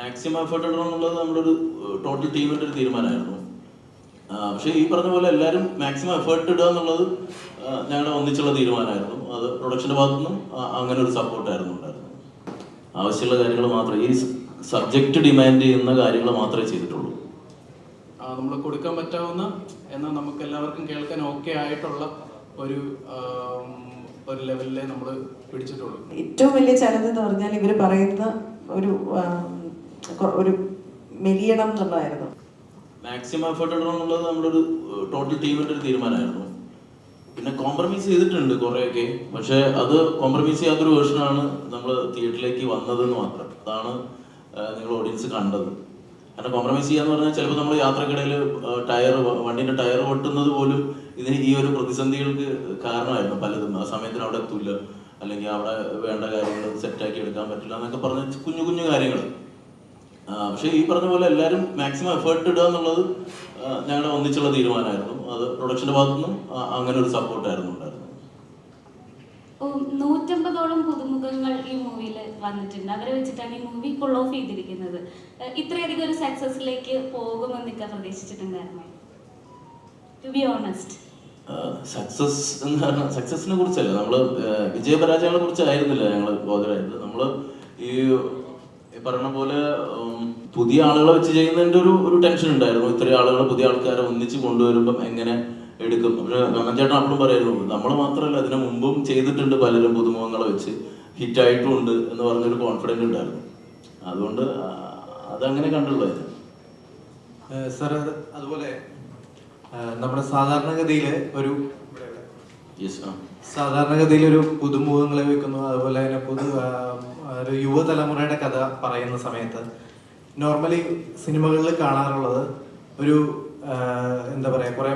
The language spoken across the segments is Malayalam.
മാക്സിമം എഫേർട്ട് ഇടണം എന്നുള്ളത് നമ്മുടെ ഒരു ടോട്ടൽ ടീമിന്റെ ഒരു തീരുമാനമായിരുന്നു. പക്ഷേ ഈ പറഞ്ഞ പോലെ എല്ലാവരും മാക്സിമം എഫേർട്ട് ഇടുക എന്നുള്ളത് ഞങ്ങളുടെ ഒന്നിച്ചുള്ള തീരുമാനമായിരുന്നു. അത് പ്രൊഡക്ഷന്റെ ഭാഗത്തുനിന്നും അങ്ങനെ ഒരു സപ്പോർട്ടായിരുന്നു ഉണ്ടായിരുന്നു ആവശ്യമുള്ള കാര്യങ്ങൾ മാത്രമേ ഈ സബ്ജക്റ്റ് ഡിമാൻഡ് ചെയ്യുന്ന കാര്യങ്ങൾ മാത്രമേ ചെയ്തിട്ടുള്ളൂ. നമ്മൾ കൊടുക്കാൻ പറ്റാവുന്ന എന്നാൽ നമുക്ക് എല്ലാവർക്കും കേൾക്കാൻ ഓക്കെ ആയിട്ടുള്ള ഒരു ഒരു ലെവലിലെ നമ്മൾ പിടിച്ചിട്ടുള്ളൂ. ഏറ്റവും വലിയ ചലഞ്ച് എന്ന് പറഞ്ഞാൽ ഇവർ പറയുന്ന ഒരു ഒരു മെലിയണം എന്നുള്ളതായിരുന്നു. മാക്സിമം എഫേർട്ട് ഇടണം എന്നുള്ളത് നമ്മുടെ ഒരു ടോട്ടൽ ടീമിന്റെ ഒരു തീരുമാനമായിരുന്നു. പിന്നെ കോംപ്രമൈസ് ചെയ്തിട്ടുണ്ട് കുറേയൊക്കെ. പക്ഷേ അത് കോംപ്രമൈസ് ചെയ്യാത്തൊരു വേർഷനാണ് നമ്മൾ തിയേറ്ററിലേക്ക് വന്നതെന്ന് മാത്രം. അതാണ് നിങ്ങൾ ഓഡിയൻസ് കണ്ടത്. കാരണം കോംപ്രമൈസ് ചെയ്യാന്ന് പറഞ്ഞാൽ ചിലപ്പോൾ നമ്മൾ യാത്രക്കിടയിൽ ടയർ വണ്ടിന്റെ ടയർ പൊട്ടുന്നത് പോലും ഇതിന് ഈ ഒരു പ്രതിസന്ധികൾക്ക് കാരണമായിരുന്നു പലതും. ആ സമയത്തിന് അവിടെ എത്തൂല. അല്ലെങ്കിൽ അവിടെ വേണ്ട കാര്യങ്ങൾ സെറ്റാക്കി എടുക്കാൻ പറ്റില്ല എന്നൊക്കെ പറഞ്ഞ കുഞ്ഞു കുഞ്ഞു കാര്യങ്ങൾ പക്ഷേ ഈ പറഞ്ഞ പോലെ എല്ലാവരും മാക്സിമം എഫേർട്ട് ഇടുക എന്നുള്ളത് ഞങ്ങളുടെ ഒന്നിച്ചുള്ള തീരുമാനമായിരുന്നു. അത് പ്രൊഡക്ഷന്റെ ഭാഗത്തുനിന്നും അങ്ങനെ ഒരു സപ്പോർട്ടായിരുന്നു ഉണ്ടായിരുന്നത്. നൂറ്റമ്പതോളം പുതുമുഖങ്ങൾ ഈ മൂവിയിൽ വന്നിട്ടുണ്ട്. അവരെ വെച്ചിട്ടാണ് ഈ മൂവി ഫുൾ ഓഫ് ചെയ്തിരിക്കുന്നത്. ഇത്രയധികം ഒരു സക്സസിലേക്ക് പോകുമെന്നൊക്കെ പ്രതീക്ഷിച്ചിട്ടുണ്ടായിരുന്നു? ടു ബി ഓണസ്റ്റ് സക്സസ് എന്ന് പറഞ്ഞാൽ സക്സസിനെ കുറിച്ചല്ല. നമ്മൾ വിജയപരാജയങ്ങളെ കുറിച്ചായിരുന്നില്ല ഞങ്ങൾ ബോധരായത്. നമ്മൾ ഈ ഈ പറഞ്ഞ പോലെ പുതിയ ആളുകളെ വെച്ച് ചെയ്യുന്നതിന്റെ ഒരു ഒരു ടെൻഷൻ ഉണ്ടായിരുന്നു. ഇത്രയും ആളുകളെ പുതിയ ആൾക്കാരെ ഒന്നിച്ച് കൊണ്ടുവരുമ്പം എങ്ങനെ എടുക്കും? ചേട്ടൻ അപ്പോഴും പറയായിരുന്നു നമ്മൾ മാത്രമല്ല അതിനു മുമ്പും ചെയ്തിട്ടുണ്ട് പലരും പുതുമുഖങ്ങളെ വെച്ച്. ഹിറ്റ് ആയിട്ടും ഉണ്ട് എന്ന് പറഞ്ഞൊരു കോൺഫിഡൻസ് ഉണ്ടായിരുന്നു. അതുകൊണ്ട് അതങ്ങനെ കണ്ടുള്ളത് സാർ അതുപോലെ നമ്മുടെ സാധാരണഗതിയിൽ ഒരു സാധാരണഗതിയിൽ ഒരു പുതുമുഖങ്ങളെ വെക്കുന്നു. അതുപോലെ തന്നെ പുതു ഒരു യുവതലമുറയുടെ കഥ പറയുന്ന സമയത്ത് നോർമലി സിനിമകളിൽ കാണാറുള്ളത് ഒരു എന്താ പറയുക കുറേ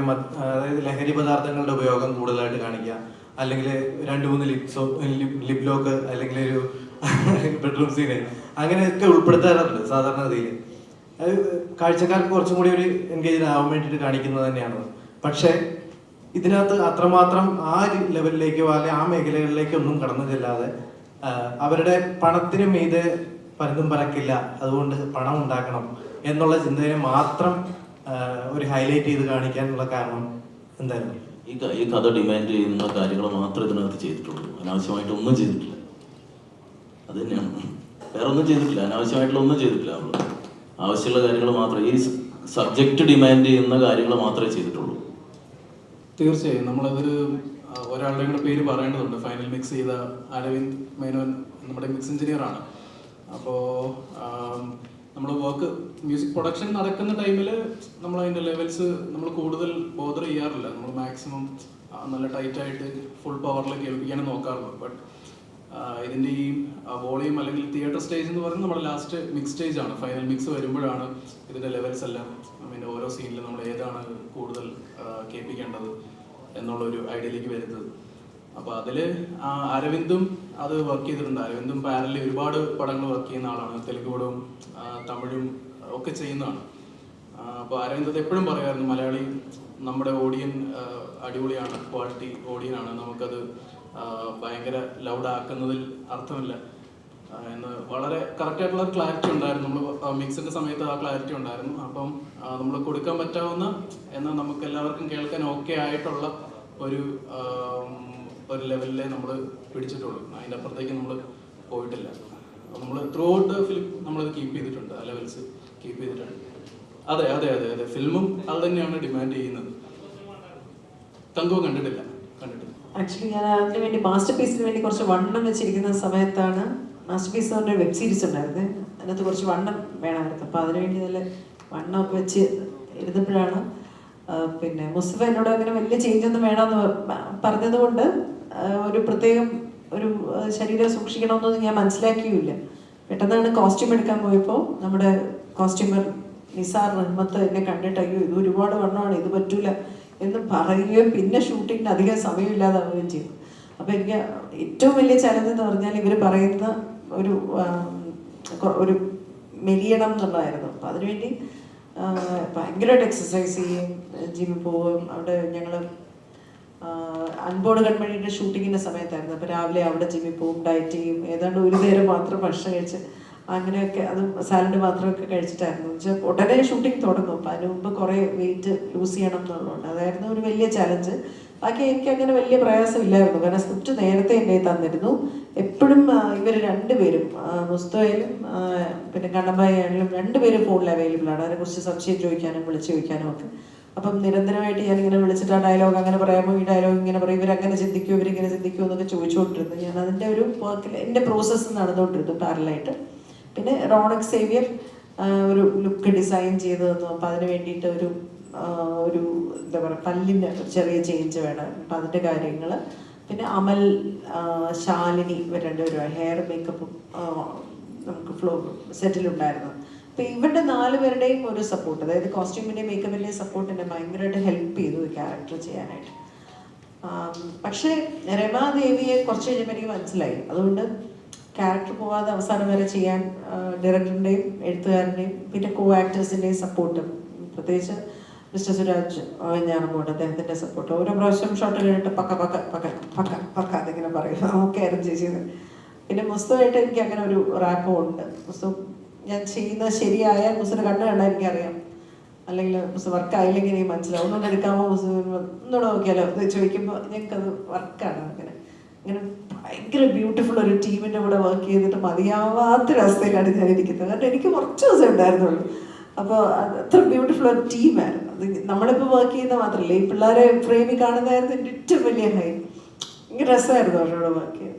അതായത് ലഹരി പദാർത്ഥങ്ങളുടെ ഉപയോഗം കൂടുതലായിട്ട് കാണിക്കുക. അല്ലെങ്കിൽ രണ്ട് മൂന്ന് ലിപ്സോ ലിപ് ലോക്ക് അല്ലെങ്കിൽ ഒരു ബെഡ്റൂം സീന് അങ്ങനെയൊക്കെ ഉൾപ്പെടുത്താറുണ്ട് സാധാരണഗതിയിൽ. അത് കാഴ്ചക്കാർക്ക് കുറച്ചും കൂടി ഒരു എൻഗേജ് ആവാൻ വേണ്ടിയിട്ട് കാണിക്കുന്നത് തന്നെയാണ്. പക്ഷേ ഇതിനകത്ത് അത്രമാത്രം ആ ലെവലിലേക്കോ അല്ലെ ആ മേഖലകളിലേക്കോ ഒന്നും കടന്നു ചെല്ലാതെ അവരുടെ പണത്തിന് മീതെ പലതും പറക്കില്ല അതുകൊണ്ട് പണം ഉണ്ടാക്കണം എന്നുള്ള ചിന്തയെ മാത്രം ഒരു ഹൈലൈറ്റ് ചെയ്ത് കാണിക്കാനുള്ള കാരണം എന്തായിരുന്നു? ഈ ഈ കഥ ഡിമാൻഡ് ചെയ്യുന്ന കാര്യങ്ങൾ മാത്രമേ ഇതിനകത്ത് ചെയ്തിട്ടുള്ളൂ. അനാവശ്യമായിട്ട് ഒന്നും ചെയ്തിട്ടില്ല. അത് തന്നെയാണ്. വേറെ ഒന്നും ചെയ്തിട്ടില്ല. അനാവശ്യമായിട്ടുള്ള ഒന്നും ചെയ്തിട്ടില്ല നമ്മൾ ആവശ്യമുള്ള കാര്യങ്ങൾ മാത്രമേ ഈ സബ്ജക്റ്റ് ഡിമാൻഡ് ചെയ്യുന്ന കാര്യങ്ങൾ മാത്രമേ ചെയ്തിട്ടുള്ളൂ. തീർച്ചയായും. നമ്മളതൊരു ആ, ഒരാളുടെ കൂടെ പേര് പറയേണ്ടതുണ്ട്. ഫൈനൽ മിക്സ് ചെയ്ത അരവിന്ദ് മേനോൻ നമ്മുടെ മിക്സ് എഞ്ചിനീയർ ആണ്. അപ്പോൾ നമ്മൾ വർക്ക് മ്യൂസിക് പ്രൊഡക്ഷൻ നടക്കുന്ന ടൈമിൽ നമ്മൾ അതിന്റെ ലെവൽസ് നമ്മൾ കൂടുതൽ ബോധർ ചെയ്യാറില്ല. നമ്മൾ മാക്സിമം നല്ല ടൈറ്റായിട്ട് ഫുൾ പവറിൽ കേൾപ്പിക്കാനും നോക്കാറുള്ളൂ. ബട്ട് ഇതിന്റെ ഈ വോളിയം അല്ലെങ്കിൽ തിയേറ്റർ സ്റ്റേജ് എന്ന് പറയുന്നത് നമ്മുടെ ലാസ്റ്റ് മിക്സ് സ്റ്റേജ് ആണ്. ഫൈനൽ മിക്സ് വരുമ്പോഴാണ് ഇതിന്റെ ലെവൽസ് എല്ലാം പിന്നെ ഓരോ സീനിലും നമ്മൾ ഏതാണ് കൂടുതൽ കേൾപ്പിക്കേണ്ടത് എന്നുള്ള ഒരു ഐഡിയയിലേക്ക് വരുന്നത്. അപ്പോൾ അതിൽ അരവിന്ദും അത് വർക്ക് ചെയ്തിട്ടുണ്ട്. അരവിന്ദും പാരലി ഒരുപാട് പടങ്ങൾ വർക്ക് ചെയ്യുന്ന ആളാണ്. തെലുങ്ക് പടവും തമിഴും ഒക്കെ ചെയ്യുന്നതാണ്. അപ്പോൾ അരവിന്ദ് അത് എപ്പോഴും പറയുമായിരുന്നു മലയാളി നമ്മുടെ ഓഡിയൻ അടിപൊളിയാണ് ക്വാളിറ്റി ഓഡിയൻ ആണ്. നമുക്കത് ഭയങ്കര ലൗഡ് ആക്കുന്നതിൽ അർത്ഥമില്ല. എന്ന് വളരെ കറക്റ്റ് ആയിട്ടുള്ള ക്ലാരിറ്റി ഉണ്ടായിരുന്നു. നമ്മൾ മിക്സിന്റെ സമയത്ത് ആ ക്ലാരിറ്റി ഉണ്ടായിരുന്നു. അപ്പം നമ്മൾ കൊടുക്കാൻ പറ്റാവുന്ന എന്നാൽ നമുക്ക് എല്ലാവർക്കും കേൾക്കാൻ ഓക്കെ ആയിട്ടുള്ള ഒരു ഒരു ലെവലിലെ നമ്മൾ പിടിച്ചിട്ടുള്ളൂ. അതിന്റെ അപ്പുറത്തേക്ക് നമ്മൾ പോയിട്ടില്ല. നമ്മൾ ത്രൂ ഔട്ട് ഫിലിം നമ്മളത് കീപ്പ് ചെയ്തിട്ടുണ്ട്. ആ ലെവൽസ് കീപ്പ് ചെയ്തിട്ടുണ്ട്. അതെ അതെ അതെ അതെ. ഫിലിമും അത് തന്നെയാണ് ഡിമാൻഡ് ചെയ്യുന്നത്. തങ്കവും കണ്ടിട്ടില്ല. കണ്ടിട്ടില്ല. ആക്ച്വലി ഞാൻ അതിന് വേണ്ടി മാസ്റ്റർ പീസിന് വേണ്ടി കുറച്ച് വണ്ണം വെച്ചിരിക്കുന്ന സമയത്താണ് എന്ന് പറഞ്ഞ വെബ് സീരീസ് ഉണ്ടായിരുന്നു. അതിനകത്ത് കുറച്ച് വണ്ണം വേണമായിരുന്നു. അപ്പോൾ അതിന് വേണ്ടി നല്ല വണ്ണമൊക്കെ വെച്ച് ആ, പിന്നെ മുസ്തഫ എന്നോട് അങ്ങനെ വലിയ ചേഞ്ച് ഒന്നും വേണമെന്ന് പറഞ്ഞത് പറഞ്ഞതുകൊണ്ട് ഒരു പ്രത്യേകം ഒരു ശരീരം സൂക്ഷിക്കണമെന്നൊന്നും ഞാൻ മനസ്സിലാക്കിയുമില്ല. പെട്ടെന്നാണ് കോസ്റ്റ്യൂം എടുക്കാൻ പോയപ്പോൾ നമ്മുടെ കോസ്റ്റ്യൂമർ നിസാർ റഹ്മത്ത് എന്നെ കണ്ടിട്ട് അയ്യോ ഇത് ഒരുപാട് വണ്ണമാണ് ഇത് പറ്റൂല എന്ന് പറയുകയും പിന്നെ ഷൂട്ടിങ്ങിന് അധികം സമയമില്ലാതാവുകയും ചെയ്തു. അപ്പോൾ എനിക്ക് ഏറ്റവും വലിയ ചലഞ്ച് എന്ന് പറഞ്ഞാൽ ഇവർ പറയുന്ന ഒരു ഒരു മെലിയണം എന്നുള്ളതായിരുന്നു. അപ്പോൾ അതിനുവേണ്ടി ഭയങ്കരമായിട്ട് എക്സസൈസ് ചെയ്യും ജിമ്മിൽ പോവും അവിടെ ഞങ്ങൾ അൻപോട് കൺമണിയുടെ ഷൂട്ടിങ്ങിന്റെ സമയത്തായിരുന്നു. അപ്പോൾ രാവിലെ അവിടെ ജിമ്മിൽ പോവും ഡയറ്റ് ചെയ്യും. ഏതാണ്ട് ഒരു നേരം മാത്രം ഭക്ഷണം കഴിച്ച് അങ്ങനെയൊക്കെ അത് സാലഡ് മാത്രമൊക്കെ കഴിച്ചിട്ടായിരുന്നു. വെച്ചാൽ ഉടനെ ഷൂട്ടിങ് തുടങ്ങും. അപ്പം അതിന് മുമ്പ് കുറേ വെയിറ്റ് ലൂസ് ചെയ്യണം എന്നുള്ളതുകൊണ്ട് അതായിരുന്നു ഒരു വലിയ ചലഞ്ച് ബാക്കി എനിക്ക് അങ്ങനെ വലിയ പ്രയാസമില്ലായിരുന്നു. കാരണം സ്ക്രിപ്റ്റ് നേരത്തെ എന്റെ തന്നിരുന്നു. എപ്പോഴും ഇവർ രണ്ടുപേരും മുസ്തോയിലും പിന്നെ കണ്ണമ്പായി ആണെങ്കിലും രണ്ടുപേരും ഫോണിൽ അവൈലബിൾ ആണ്. അതിനെക്കുറിച്ച് സംശയം ചോദിക്കാനും വിളിച്ചു ചോദിക്കാനും ഒക്കെ. അപ്പം നിരന്തരമായിട്ട് ഇങ്ങനെ വിളിച്ചിട്ട് ആ ഡയലോഗ് അങ്ങനെ പറയാമോ ഈ ഡയലോഗ് ഇങ്ങനെ പറയും. ഇവരങ്ങനെ ചിന്തിക്കുമോ ഇവരിങ്ങനെ ചിന്തിക്കുമോ എന്നൊക്കെ ചോദിച്ചുകൊണ്ടിരുന്നു. ഞാൻ അതിന്റെ ഒരു വർക്കിൽ എന്റെ പ്രോസസ്സ് നടന്നുകൊണ്ടിരുന്നു പാരലായിട്ട് പിന്നെ റോണക് സേവിയർ ഒരു ലുക്ക് ഡിസൈൻ ചെയ്ത് തന്നു. അപ്പോൾ അതിന് വേണ്ടിയിട്ട് ഒരു ഒരു എന്താ പറയുക പല്ലിന്റെ ചെറിയ ചേഞ്ച് വേണം. അപ്പം അതിന്റെ കാര്യങ്ങൾ പിന്നെ അമൽ ശാലിനി ഇവർ രണ്ടുപേരും ഹെയർ മേക്കപ്പും നമുക്ക് ഫ്ലോ സെറ്റിലുണ്ടായിരുന്നു അപ്പം ഇവരുടെ നാല് പേരുടെയും ഒരു സപ്പോർട്ട് അതായത് കോസ്റ്റ്യൂമിന്റെയും മേക്കപ്പിന്റെയും സപ്പോർട്ട് എന്നെ ഭയങ്കരമായിട്ട് ഹെൽപ്പ് ചെയ്തു ഈ ക്യാരക്ടർ ചെയ്യാനായിട്ട്. പക്ഷേ രമാദേവിയെ കുറച്ച് കഴിഞ്ഞപ്പോൾ എനിക്ക് മനസ്സിലായി. അതുകൊണ്ട് ക്യാരക്ടർ പോവാതെ അവസാനം വരെ ചെയ്യാൻ ഡയറക്ടറിന്റെയും എഴുത്തുകാരന്റെയും പിന്നെ കോ ആക്ടേഴ്സിന്റെയും സപ്പോർട്ടും പ്രത്യേകിച്ച് മിസ്റ്റർ സുരാജ് ഞാനങ്ങോട്ട് അദ്ദേഹത്തിന്റെ സപ്പോർട്ട് ഓരോ പ്രാവശ്യം ഷോട്ടിൽ ഇട്ട് പക്ക പക്ക പക്ക പക്ക പക്ക അതിങ്ങനെ പറയും ഓക്കെ ആയിരുന്നു ചേച്ചിയത് പിന്നെ മുസ്തുവായിട്ട് എനിക്ക് അങ്ങനെ ഒരു റാപ്പും ഉണ്ട്. മുസ്തു ഞാൻ ചെയ്യുന്നത് ശരിയായാൽ മുസ്തുവിന് കണ്ടു കണ്ടാൽ എനിക്കറിയാം. അല്ലെങ്കിൽ മുസ് വർക്ക് ആയില്ലെങ്കിൽ എനിക്ക് മനസ്സിലാവും. ഒന്നും എടുക്കാമോ മുസ് ഒന്നുകൂടെ നോക്കിയാലോ? ഇത് ചോദിക്കുമ്പോൾ ഞങ്ങൾക്കത് വർക്കാണ് അങ്ങനെ. ഇങ്ങനെ ഭയങ്കര ബ്യൂട്ടിഫുൾ ഒരു ടീമിന്റെ കൂടെ വർക്ക് ചെയ്തിട്ട് മതിയാവാത്തൊരവസ്ഥയിലാണ് ഞാൻ ഇരിക്കുന്നത്. കാരണം എനിക്ക് കുറച്ച് ദിവസം ഉണ്ടായിരുന്നുള്ളൂ. അപ്പോൾ അത് അത്ര ബ്യൂട്ടിഫുൾ ഒരു ടീമായിരുന്നു അത് നമ്മളിപ്പോൾ വർക്ക് ചെയ്യുന്ന മാത്രമല്ല ഈ പിള്ളേരെ ഫ്രെയിമിൽ കാണുന്നതായിരുന്നു എന്റെ ഏറ്റവും വലിയ ഹൈ ഭയങ്കര രസമായിരുന്നു അവരോട് വർക്ക് ചെയ്യാൻ.